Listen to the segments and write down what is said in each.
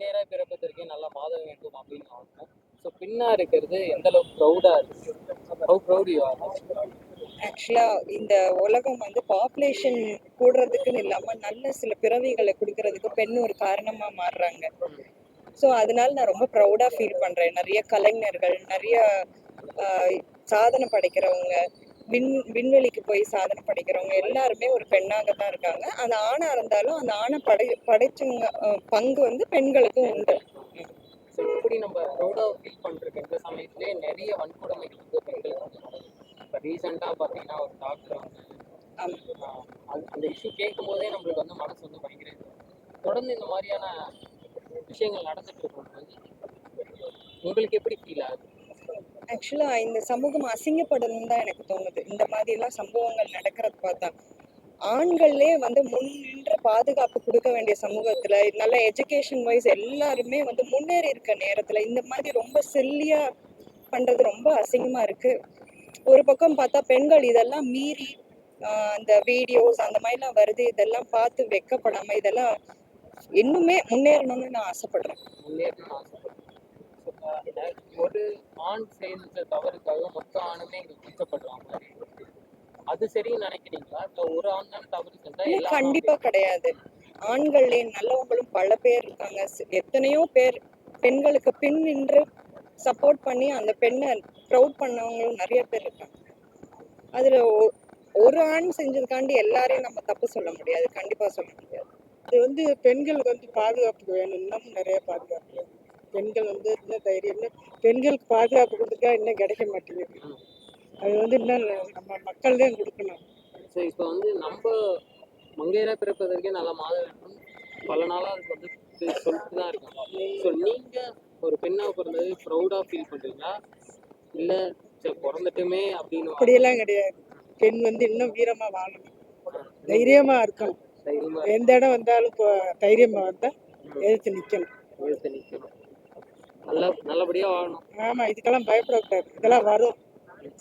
மங்கையரா பிறப்பதற்கே நல்ல மாதம் வேண்டும் அப்படின்னு ஆகும் ஸோ பின்னா இருக்கிறது எந்த அளவுக்கு ப்ரௌடா இருக்கு? ஹவு ப்ரௌட் யூ ஆர் ஆக்சுவலா இந்த உலகம் வந்து பாப்புலேஷன் கூடுறதுக்குன்னு இல்லாம நல்ல சில பிறவிகளை கொடுக்கறதுக்கு பெண் ஒரு காரணமா மாறுறாங்க. ஸோ அதனால நான் ரொம்ப ப்ரௌடா ஃபீல் பண்றேன். நிறைய கலைஞர்கள் நிறைய சாதனை படைக்கிறவங்க விண் விண்வெளிக்கு போய் சாதனை படைக்கிறவங்க எல்லாருமே ஒரு பெண்ணாக தான் இருக்காங்க. அந்த ஆணா இருந்தாலும் அந்த ஆணை படை படைச்சவங்க பங்கு வந்து பெண்களுக்கும் உண்டு. இப்படி நம்ம ப்ரௌடாக ஃபீல் பண்ணுறதுக்கு இந்த சமயத்திலே நிறைய வன்கொடுமைகள் வந்து பெண்களுக்கு வந்து இப்போ ரீசெண்டாக பார்த்தீங்கன்னா ஒரு டாக்டர் வந்து அந்த- இஷ்யூ கேட்கும் போதே நம்மளுக்கு வந்து மனசு வந்து பயங்கர. தொடர்ந்து இந்த மாதிரியான விஷயங்கள் நடந்துட்டு இருக்கும்போது உங்களுக்கு எப்படி ஃபீல் ஆகுது? ஆக்சுவலா இந்த சமூகம் அசிங்கப்படணும் தான் எனக்கு தோணுது. இந்த மாதிரி எல்லாம் சம்பவங்கள் நடக்கிறது பார்த்தா. ஆண்கள்லே வந்து முன்னின்ற பாதுகாப்பு கொடுக்க வேண்டிய சமூகத்துல நல்ல எஜுகேஷன் வைஸ் எல்லாருமே வந்து முன்னேறி இருக்க நேரத்துல இந்த மாதிரி ரொம்ப செல்லியா பண்றது ரொம்ப அசிங்கமா இருக்கு. ஒரு பக்கம் பார்த்தா பெண்கள் இதெல்லாம் மீறி அந்த வீடியோஸ் அந்த மாதிரிலாம் வருது. இதெல்லாம் பார்த்து வெக்கப்படாம இதெல்லாம் இன்னுமே முன்னேறணும்னு நான் ஆசைப்படுறேன் முன்னேறணும்னு ஆசைப்படுறேன் So, ஆஹ், ஒரு ஆண் செய்த தவறுக்காக மொத்த ஆணுமே இங்க இருக்கு. அது சரின்னு நினைக்கிறீங்களா? இப்போ ஒரு ஆண் தான் தவறு செஞ்சா இல்ல கண்டிப்பா கிடையாது. ஆண்கள்லே நல்லவங்களும் பல பேர் இருக்காங்க. எத்தனையோ பேர் பெண்களுக்கு பின் நின்று சப்போர்ட் பண்ணி அந்த பெண்ணை ப்ரௌட் பண்ணவங்களும் நிறைய பேர் இருக்காங்க. அதுல ஒரு ஆண் செஞ்சதுக்காண்டி எல்லாரையும் நம்ம தப்பு சொல்ல முடியாது. கண்டிப்பா சொல்ல முடியாது. இது வந்து பெண்களுக்கு வந்து பாதுகாப்பு வேணும். இன்னும் நிறைய பாதுகாப்பு பெண்கள் வந்து இன்னும் தைரியம் இன்னும் பெண்களுக்கு பாதுகாப்பு கொடுத்துட்டா இன்னும் கிடைக்க மாட்டேங்குது. அது வந்து இன்னும் நம்ம மக்கள் தான் கொடுக்கணும். ஸோ இப்போ வந்து நம்ம மங்கையரா பிறப்பதற்கே நல்ல மாதம் பல நாளாக அதுக்கு வந்து சொல்லிட்டு தான் இருக்கோம். ஸோ நீங்கள் ஒரு பெண்ணாக பிறந்தது ப்ரௌடாக ஃபீல் பண்ணுறீங்களா இல்லை சரி பிறந்துட்டுமே அப்படின்னு அப்படியெல்லாம் கிடையாது. பெண் வந்து இன்னும் வீரமா வாழணும். தைரியமா இருக்கணும். எந்த இடம் வந்தாலும் இப்போ தைரியமா வந்தா எதிர்த்து நிக்கணும். எழுத்து நிற்கணும் நல்ல நல்லபடியாக வாழணும். ஆமா இதுக்கெல்லாம் பயப்படக்கூடாது. இதெல்லாம் வரும்.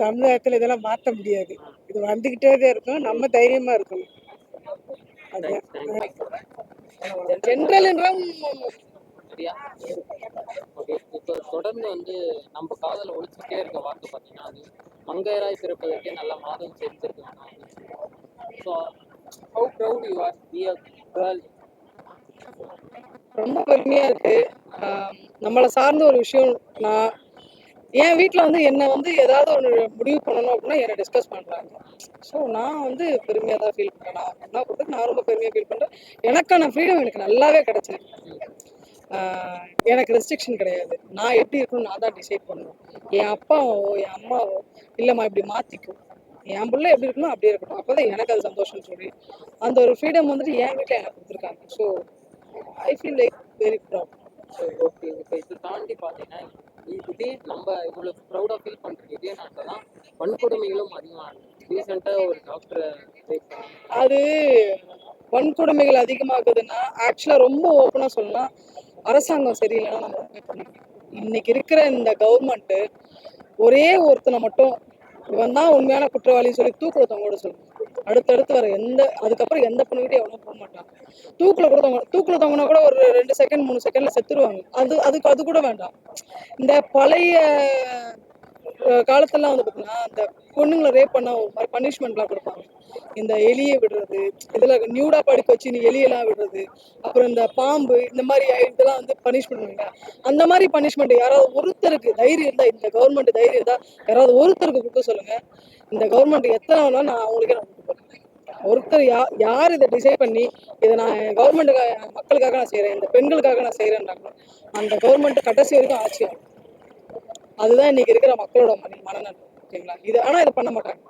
சமுதாயத்துல இதெல்லாம் மாத்த முடியாது. இது வந்துகிட்டே தான் இருக்கும். நம்ம தைரியமா இருக்கணும். சரியா? ஓகே இப்போ தொடர்ந்து வந்து நம்ம காதில் ஒழிச்சுட்டே இருக்க வார்த்தை பார்த்தீங்கன்னா அது மங்கையராய் பிறப்பதற்கே நல்ல மாதம் சேர்த்திருக்காங்க so how proud you are be a girl ரொம்ப பெருமையா இருக்கு. நம்மளை சார்ந்த ஒரு விஷயம் நான் என் வீட்டில் வந்து என்னை வந்து ஏதாவது ஒரு முடிவு பண்ணணும் அப்படின்னா என்னை டிஸ்கஸ் பண்ணுறாங்க ஸோ நான் வந்து பெருமையாக தான் ஃபீல் பண்ணுறேன் நான் என்ன பண்ணுறது நான் ரொம்ப பெருமையாக ஃபீல் பண்ணுறேன் எனக்கான ஃப்ரீடம் எனக்கு நல்லாவே கிடச்சிருக்கு. எனக்கு ரெஸ்ட்ரிக்ஷன் கிடையாது. நான் எப்படி இருக்கணும் நான் தான் டிசைட் பண்ணுவேன் என் அப்பாவோ என் அம்மாவோ இல்லைம்மா இப்படி மாற்றிக்கும் என் பிள்ளை எப்படி இருக்கணும் அப்படியே இருக்கணும் அப்போ தான் எனக்கு அது சந்தோஷம்னு சொல்லி அந்த ஒரு ஃப்ரீடம் வந்துட்டு என் வீட்டில் எனக்கு கொடுத்துருக்காங்க. So I feel like very proud so okay இப்போ இது தாண்டி பார்த்தீங்கன்னா இதே நம்ம இவ்வளோ ப்ரௌடாக ஃபீல் பண்ணுறது இதே நாட்டில் தான் வன்கொடுமைகளும் அதிகமாக ரீசெண்டாக ஒரு டாக்டரை அது வன்கொடுமைகள் அதிகமாகுதுன்னா ஆக்சுவலாக ரொம்ப ஓப்பனாக சொல்லலாம் அரசாங்கம் சரியில்லைன்னா நம்ம இன்னைக்கு இருக்கிற இந்த கவர்மெண்ட்டு ஒரே ஒருத்தனை மட்டும் இவன் தான் உண்மையான குற்றவாளின்னு சொல்லி தூக்கில் கூட சொல்லணும். அடுத்தடுத்து வர எந்த அதுக்கப்புறம் எந்த பொண்ணுகிட்டே எவ்வளோ போக மாட்டான் தூக்கில் கூட தொங்க தூக்கில் தொங்கினா கூட ஒரு ரெண்டு செகண்ட் மூணு செகண்ட்ல செத்துருவாங்க. அது அதுக்கு அது கூட வேண்டாம். இந்த பழைய அஹ், காலத்துலலாம் வந்து பார்த்தீங்கன்னா அந்த பொண்ணுங்களை ரேப் பண்ணால் ஒரு மாதிரி பனிஷ்மெண்ட்லாம் கொடுப்பாங்க. இந்த எலியை விடுறது இதில் நியூடா படுக்க வச்சு நீ எலியெல்லாம் விடுறது அப்புறம் இந்த பாம்பு இந்த மாதிரி இதெல்லாம் வந்து பனிஷ்மெண்ட் பண்ணுங்க அந்த மாதிரி பனிஷ்மெண்ட் யாராவது ஒருத்தருக்கு தைரியம் இருந்தா இந்த கவர்மெண்ட் தைரியம் இருந்தால் யாராவது ஒருத்தருக்கு கொடுக்க சொல்லுங்க. இந்த கவர்மெண்ட் எத்தனை வேணாலும் நான் அவங்களுக்கே ஒருத்தர் யா யார் இதை டிசைட் பண்ணி இதை நான் கவர்மெண்ட்டுக்காக மக்களுக்காக நான் செய்கிறேன் இந்த பெண்களுக்காக நான் செய்கிறேன்றாங்களோ அந்த கவர்மெண்ட் கடைசி வரைக்கும் ஆட்சி ஆகும். அதுதான் இன்னைக்கு இருக்கிற மக்களோட மன மனநலம் ஓகேங்களா? இது ஆனால் இதை பண்ண மாட்டாங்க.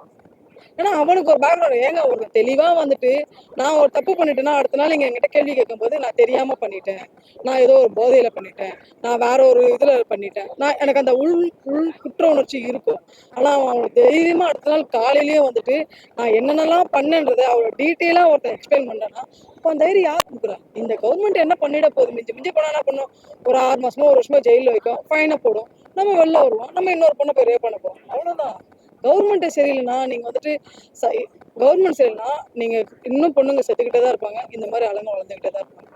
ஏன்னா அவனுக்கு ஒரு பேக்ரவுண்ட் ஏங்க ஒரு தெளிவா வந்துட்டு நான் ஒரு தப்பு பண்ணிட்டேன்னா அடுத்த நாள் இங்க என்கிட்ட கேள்வி கேட்கும்போது நான் தெரியாம பண்ணிட்டேன். நான் ஏதோ ஒரு போதையில பண்ணிட்டேன். நான் வேற ஒரு இதுல பண்ணிட்டேன். நான் எனக்கு அந்த உள் உள் குற்ற உணர்ச்சி இருக்கும். ஆனா அவன் அவனுக்கு தைரியமா அடுத்த நாள் காலையிலேயே வந்துட்டு நான் என்னென்னலாம் பண்ணேன்றதை அவளோட டீட்டெயிலா ஒருத்தன் எக்ஸ்பிளைன் பண்ணேன்னா அப்போ அந்த தைரியம் யார் கொடுக்குறா? இந்த கவர்மெண்ட் என்ன பண்ணிட போகுது? மிஞ்சி மிஞ்சி போனா என்ன பண்ணும்? ஒரு ஆறு மாசமோ ஒரு வருஷமோ ஜெயிலில் வைக்கும். ஃபைனை போடும். நம்ம வெளில வருவோம். நம்ம இன்னொரு பொண்ணை போய் ரேப் பண்ண போறோம் அவ்வளவுதான். கவர்மெண்ட்டே சரியில்லைன்னா நீங்கள் வந்துட்டு கவர்மெண்ட் சரியில்லைன்னா நீங்கள் இன்னும் பொண்ணுங்க செத்துக்கிட்டே தான் இருப்பாங்க. இந்த மாதிரி அலங்க வளர்ந்துக்கிட்டே தான் இருப்பாங்க.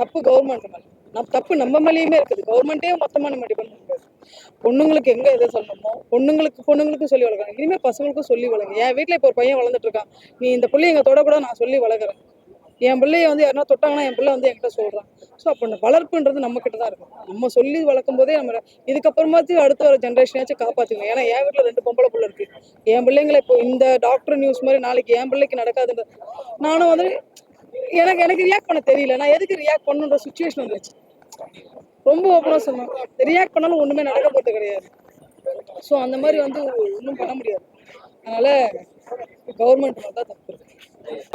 தப்பு கவர்மெண்ட் மேலே. நம் தப்பு நம்ம மேலேயுமே இருக்குது. கவர்மெண்ட்டே மொத்தமாக நம்ம டிபெண்ட் பண்ணுறது பொண்ணுங்களுக்கு எங்கே எதை சொல்லணுமோ பொண்ணுங்களுக்கு பொண்ணுங்களுக்கும் சொல்லி வளர்க்குறாங்க இனிமேல் பசங்களுக்கும் சொல்லி வளர்ங்க. என் வீட்டில் இப்போ ஒரு பையன் வளர்ந்துட்டு இருக்கான். நீ இந்த பிள்ளை எங்கள் தொடக்கூட கூட நான் சொல்லி வளர்க்குறேன். என் பிள்ளைய வந்து யாருன்னா தொட்டாங்கன்னா என் பிள்ளை வந்து என்கிட்ட சொல்கிறான் ஸோ அப்போ வளர்ப்புன்றது நம்ம கிட்ட தான் இருக்கும். நம்ம சொல்லி வளர்க்கும் போதே நம்ம இதுக்கப்புறமாச்சு அடுத்த ஒரு ஜென்ரேஷனாச்சும் காப்பாற்றிக்கணும் ஏன்னா என் வீட்டில் ரெண்டு பொம்பளை பிள்ளை இருக்கு. என் பிள்ளைங்களை இப்போ இந்த டாக்டர் நியூஸ் மாதிரி நாளைக்கு என் பிள்ளைக்கு நடக்காதுன்ற நானும் வந்து எனக்கு எனக்கு ரியாக்ட் பண்ண தெரியல. நான் எதுக்கு ரியாக்ட் பண்ணுன்ற சுச்சுவேஷன் வந்துச்சு ரொம்ப ஓப்பனாக சொன்னேன். ரியாக்ட் பண்ணாலும் ஒன்றுமே நடக்க போகிறது கிடையாது. ஸோ அந்த மாதிரி வந்து ஒன்றும் பண்ண முடியாது. அதனால கவர்மெண்ட் தான் தப்பு இருக்குது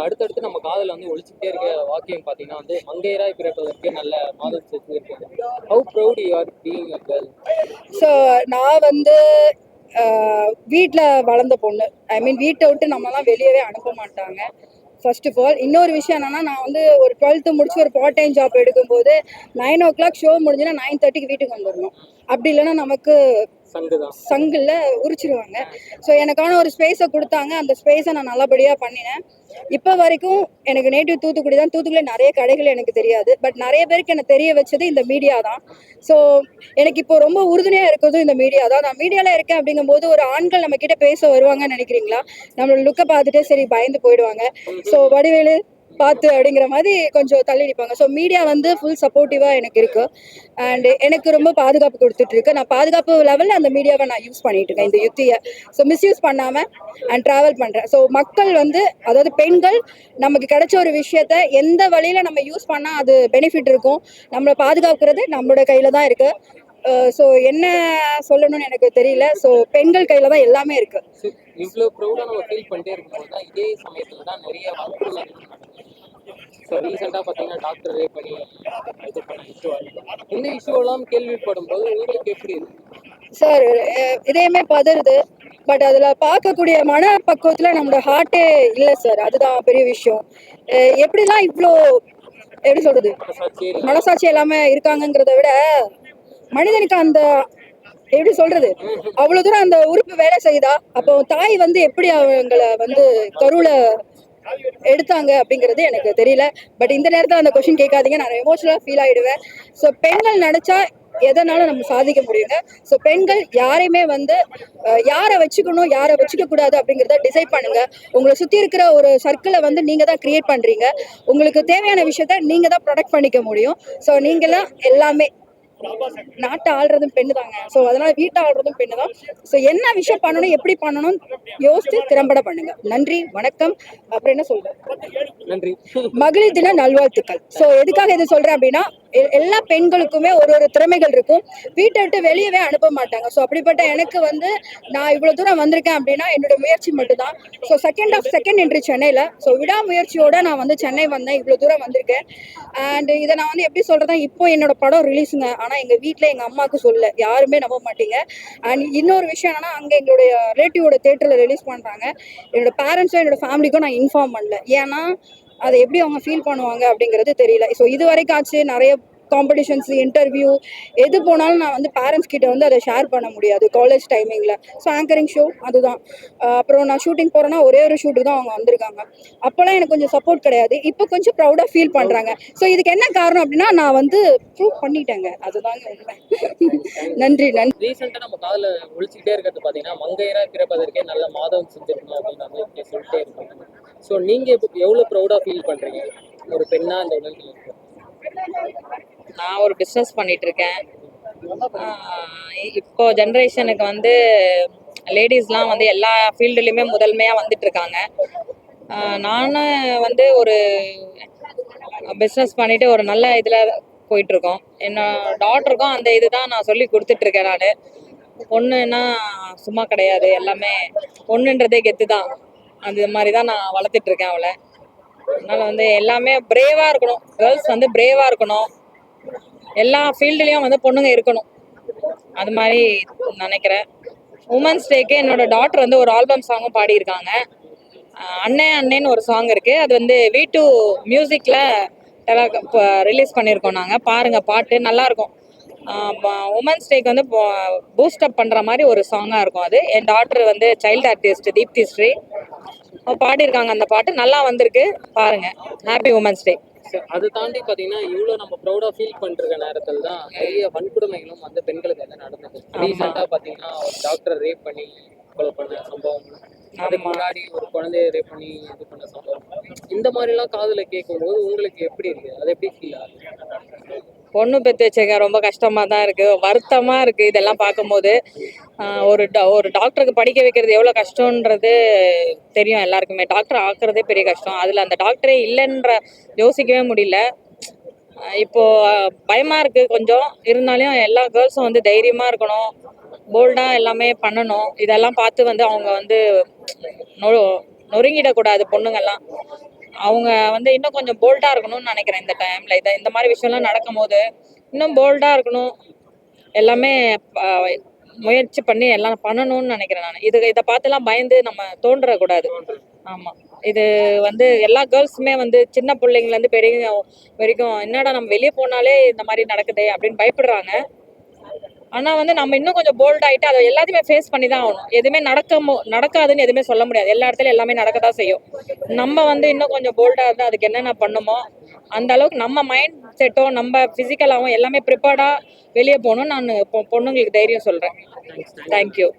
அடுத்தடுத்து நம்ம காதல வந்து ஒழிச்சுக்கிட்டே இருக்க வாக்கியம் பாத்தீங்கன்னா வந்து மங்கையராய் பிறப்பதற்கு நல்ல மாதம் சேர்த்து how proud you are being a girl so நான் வந்து வீட்டில் வளர்ந்த பொண்ணு. ஐ மீன் வீட்டை விட்டு நம்மலாம் வெளியவே அனுப்ப மாட்டாங்க. ஃபர்ஸ்ட் ஆஃப் ஆல் இன்னொரு விஷயம் என்னன்னா நான் வந்து ஒரு டுவெல்த்து முடிச்சு ஒரு பார்ட் டைம் ஜாப் எடுக்கும்போது நைன் ஓ கிளாக் ஷோ முடிஞ்சுன்னா நைன் தேர்ட்டிக்கு வீட்டுக்கு வந்துடணும். அப்படி இல்லைன்னா நமக்கு சங்கில் உரிச்சிருவாங்க. ஸோ எனக்கான ஒரு ஸ்பேஸை கொடுத்தாங்க. அந்த ஸ்பேஸை நான் நல்லபடியாக பண்ணினேன். இப்போ வரைக்கும் எனக்கு நேட்டிவ் தூத்துக்குடி தான். தூத்துக்குடியில் நிறைய கடைகள் எனக்கு தெரியாது. பட் நிறைய பேருக்கு எனக்கு தெரிய வச்சது இந்த மீடியா தான். ஸோ எனக்கு இப்போ ரொம்ப உறுதுணையாக இருக்கிறதும் இந்த மீடியா தான். நான் மீடியாவில் இருக்கேன் அப்படிங்கும்போது ஒரு ஆண்கள் நம்ம கிட்ட பேச வருவாங்கன்னு நினைக்கிறீங்களா? நம்மளோட லுக்கை பார்த்துட்டு சரி பயந்து போயிடுவாங்க. ஸோ வடிவேலு பார்த்து அப்படிங்கிற மாதிரி கொஞ்சம் தள்ளி நிற்பாங்க ஸோ மீடியா வந்து ஃபுல் சப்போர்ட்டிவாக எனக்கு இருக்கு. அண்ட் எனக்கு ரொம்ப பாதுகாப்பு கொடுத்துட்டு இருக்கு நான் பாதுகாப்பு லெவலில் அந்த மீடியாவை நான் யூஸ் பண்ணிட்டு இருக்கேன். இந்த யுத்தியை. ஸோ மிஸ்யூஸ் பண்ணாமல் அண்ட் ட்ராவல் பண்ணுறேன் ஸோ மக்கள் வந்து அதாவது பெண்கள் நமக்கு கிடைச்ச ஒரு விஷயத்த எந்த வழியில் நம்ம யூஸ் பண்ணால் அது பெனிஃபிட் இருக்கும். நம்மளை பாதுகாக்கிறது நம்மளோட கையில் தான் இருக்கு. Uh, ஸோ என்ன சொல்லணும்னு எனக்கு தெரியல. ஸோ பெண்கள் கையில் தான் எல்லாமே இருக்குது இவ்வளவு ப்ரௌடா நம்ம ஃபீல் பண்ணிட்டே இருக்கும்போது தான் இதே சமயத்துல தான் நிறைய வழக்குகள் ஸோ ரீசெண்டாக பார்த்தீங்கன்னா டாக்டர் ரேப் பண்ணி இது பண்ண இஷ்யூ இந்த இஷ்யூ எல்லாம் கேள்விப்படும் போது உங்களுக்கு எப்படி சார் இதயமே பதறுது. பட் அதில் பார்க்கக்கூடிய மன பக்குவத்தில் நம்மளோட ஹார்ட்டே இல்லை சார் அதுதான் பெரிய விஷயம். எப்படிலாம் இவ்வளோ எப்படி சொல்றது? மனசாட்சி எல்லாமே இருக்காங்கங்கிறத விட மனிதனுக்கு அந்த எப்படி சொல்றது? அவ்வளவு தூரம் அந்த உறுப்பு வேலை செய்யுதா? அப்போ தாய் வந்து எப்படி அவங்களை வந்து கருவுல எடுத்தாங்க அப்படிங்கிறது எனக்கு தெரியல. பட் இந்த நேரத்தில் அந்த கொஸ்டின் கேட்காதீங்க. நான் எமோஷனலாக ஃபீல் ஆயிடுவேன். ஸோ பெண்கள் நினைச்சா எதனாலும் நம்ம சாதிக்க முடியுங்க ஸோ பெண்கள் யாரையுமே வந்து யாரை வச்சுக்கணும் யாரை வச்சுக்க கூடாது அப்படிங்கிறத டிசைட் பண்ணுங்க. உங்களை சுற்றி இருக்கிற ஒரு சர்க்கிளை வந்து நீங்கள் தான் கிரியேட் பண்ணுறீங்க உங்களுக்கு தேவையான விஷயத்த நீங்கள் தான் ப்ரொடக்ட் பண்ணிக்க முடியும். ஸோ நீங்களாம் எல்லாமே நாட்டை ஆள்றதும் பெண்ணு தாங்க ஸோ அதனால வீட்டை ஆள்றதும் பெண்ணு தான் ஸோ என்ன விஷயம் பண்ணணும் எப்படி பண்ணணும் யோசிச்சு திறம்பட பண்ணுங்க. நன்றி வணக்கம். அப்புறம் என்ன சொல்றேன் நன்றி. மகளிர் தின நல்வாழ்த்துக்கள். ஸோ எதுக்காக இது சொல்றேன் அப்படின்னா எல்லா பெண்களுக்குமே ஒரு ஒரு திறமைகள் இருக்கும். வீட்டை விட்டு வெளியவே அனுப்ப மாட்டாங்க. ஸோ அப்படிப்பட்ட எனக்கு வந்து நான் இவ்வளோ தூரம் வந்திருக்கேன் அப்படின்னா என்னோட முயற்சி மட்டும்தான். So second half second entry சென்னையில் ஸோ விடாமுயற்சியோட நான் வந்து சென்னை வந்தேன். இவ்வளோ தூரம் வந்திருக்கேன். அண்ட் இதை நான் வந்து எப்படி சொல்றேன்னா இப்போ என்னோட படம் ரிலீஸுங்க ஆனால் எங்கள் வீட்டில் எங்கள் அம்மாவுக்கு சொல்ல யாருமே நம்ப மாட்டீங்க. அண்ட் இன்னொரு விஷயம் என்னன்னா அங்கே எங்களுடைய ரிலேட்டிவோட தேட்டரில் ரிலீஸ் பண்ணுறாங்க என்னோட பேரண்ட்ஸும் என்னோட ஃபேமிலிக்கும் நான் இன்ஃபார்ம் பண்ணல. ஏன்னா அதை எப்படி அவங்க ஃபீல் பண்ணுவாங்க அப்படிங்கிறது தெரியல. ஸோ இது வரைக்கும் ஆச்சு நிறைய காம்படிஷன்ஸ் இன்டர்வியூ எது போனாலும் நான் வந்து பேரண்ட்ஸ் கிட்ட வந்து அதை ஷேர் பண்ண முடியாது காலேஜ் டைமிங்கில் ஸோ ஆங்கரிங் ஷோ அதுதான். அப்புறம் நான் ஷூட்டிங் போகிறேன்னா ஒரே ஒரு ஷூட்டுக்கு தான் அவங்க வந்திருக்காங்க. அப்போல்லாம் எனக்கு கொஞ்சம் சப்போர்ட் கிடையாது. இப்போ கொஞ்சம் ப்ரௌடாக ஃபீல் பண்ணுறாங்க ஸோ இதுக்கு என்ன காரணம் அப்படின்னா நான் வந்து ப்ரூவ் பண்ணிட்டேங்க. அதுதாங்க உண்மை. நன்றி நன்றி. ரீசெண்டாக நம்ம காதில் ஒழிச்சுக்கிட்டே இருக்கிறது பார்த்தீங்கன்னா மங்கையராய் பிறப்பதற்கே நல்ல மாதம் செஞ்சிருக்கணும் அப்படின்னு சொல்லிட்டே இருக்காங்க ஸோ நீங்கள் இப்போ எவ்வளோ ப்ரௌடாக ஃபீல் பண்ணுறீங்க ஒரு பெண்ணாக அந்த உலகத்தில் நான் ஒரு பிஸ்னஸ் பண்ணிட்டு இருக்கேன் இப்போ ஜென்ரேஷனுக்கு வந்து லேடிஸ்லாம் வந்து எல்லா ஃபீல்டுலேயுமே முதன்மையாக வந்துட்டு இருக்காங்க நானும் வந்து ஒரு பிஸ்னஸ் பண்ணிட்டு ஒரு நல்ல இதில் போயிட்டுருக்கோம். என்னோட டாட்டருக்கும் அந்த இதுதான் நான் சொல்லி கொடுத்துட்ருக்கேன் நான். பொண்ணுன்னா சும்மா கிடையாது. எல்லாமே பொண்ணுன்றதே கெத்து தான் அந்த மாதிரி தான் நான் வளர்த்துட்டு இருக்கேன் அவளை. அதனால வந்து எல்லாமே பிரேவாக இருக்கணும். கேர்ள்ஸ் வந்து பிரேவாக இருக்கணும். எல்லா ஃபீல்டுலேயும் வந்து பொண்ணுங்க இருக்கணும். அது மாதிரி நினைக்கிறேன். உமன்ஸ் டேக்கு என்னோட டாட்டர் வந்து ஒரு ஆல்பம் சாங்கும் பாடியிருக்காங்க. அஹ் அண்ணே அண்ணேன்னு ஒரு சாங் இருக்குது அது வந்து வீட்டு டூ மியூசிக்கில் ரிலீஸ் பண்ணியிருக்கோம் நாங்கள் பாருங்கள் பாட்டு நல்லாயிருக்கும் உமன்ஸ் டேக்கு வந்து பூஸ்ட் அப் பண்ணுற மாதிரி ஒரு சாங்காக இருக்கும் அது. என் டாட்டர் வந்து சைல்டு ஆர்டிஸ்ட் தீப்தி ஸ்ரீ பாடியிருக்காங்க அந்த பாட்டு. நல்லா வந்திருக்கு. பாருங்கள் ஹாப்பி உமன்ஸ் டே அதை தாண்டி பாத்தீங்கன்னா இவ்வளவு நம்ம ப்ரௌடா ஃபீல் பண்ற நேரத்துல தான் நிறைய வன்கொடுமைகளும் வந்து பெண்களுக்கு வந்து நடந்தது. ரீசெண்டா பாத்தீங்கன்னா ஒரு டாக்டர் ரேப் பண்ணி கொலை பண்ண சம்பவம். அதுக்கு. முன்னாடி ஒரு குழந்தைய ரேப் பண்ணி இது பண்ண சம்பவம். இந்த மாதிரி எல்லாம் காதுல கேட்கும்போது உங்களுக்கு எப்படி இருக்கு? அது எப்படி ஃபீல் ஆகுது? பொண்ணு பெற்று வச்சுக்க ரொம்ப கஷ்டமாக தான் இருக்குது வருத்தமாக இருக்குது இதெல்லாம் பார்க்கும்போது. ஒரு டா- ஒரு டாக்டருக்கு படிக்க வைக்கிறது எவ்வளோ கஷ்டம்ன்றது தெரியும் எல்லாருக்குமே. டாக்டர் ஆக்குறதே பெரிய கஷ்டம். அதில் அந்த டாக்டரே இல்லைன்ற யோசிக்கவே முடியல. இப்போது இப்போ இருக்குது பயமா இருக்கு கொஞ்சம். இருந்தாலும் எல்லா கேர்ள்ஸும் வந்து தைரியமா இருக்கணும். போல்டா எல்லாமே பண்ணணும். இதெல்லாம் பார்த்து வந்து அவங்க வந்து நொ நொறுங்கிடக்கூடாது பொண்ணுங்கெல்லாம். அவங்க வந்து இன்னும் கொஞ்சம் போல்டா இருக்கணும்னு நினைக்கிறேன் இந்த டைம்ல இதை இந்த மாதிரி விஷயம்லாம் நடக்கும்போது இன்னும் போல்டா இருக்கணும். எல்லாமே முயற்சி பண்ணி எல்லாம் பண்ணணும்னு நினைக்கிறேன் நான். இது இதை பார்த்துலாம் பயந்து நம்ம தோன்றக்கூடாது. ஆமா. இது வந்து எல்லா கேர்ள்ஸுமே வந்து சின்ன பிள்ளைங்கலேருந்து பெரிய வரைக்கும் என்னடா நம்ம வெளியே போனாலே இந்த மாதிரி நடக்குதே அப்படின்னு பயப்படுறாங்க. ஆனா வந்து நம்ம இன்னும் கொஞ்சம் போல்ட் ஆயிட்டு அதை எல்லாத்தையுமே ஃபேஸ் பண்ணி தான் ஆகணும். எதுவுமே நடக்க நடக்காதுன்னு எதுவுமே சொல்ல முடியாது. எல்லா இடத்துலயும் எல்லாமே நடக்க தான் செய்யும். நம்ம வந்து இன்னும் கொஞ்சம் போல்டா இருந்து அதுக்கு என்னென்ன பண்ணுமோ அந்த அளவுக்கு நம்ம மைண்ட் செட்டோ நம்ம பிசிக்கலாவும் எல்லாமே ப்ரிப்பேர்டா வெளியே போகணும்னு நான் பொண்ணுங்களுக்கு தைரியம் சொல்றேன். தேங்க்யூ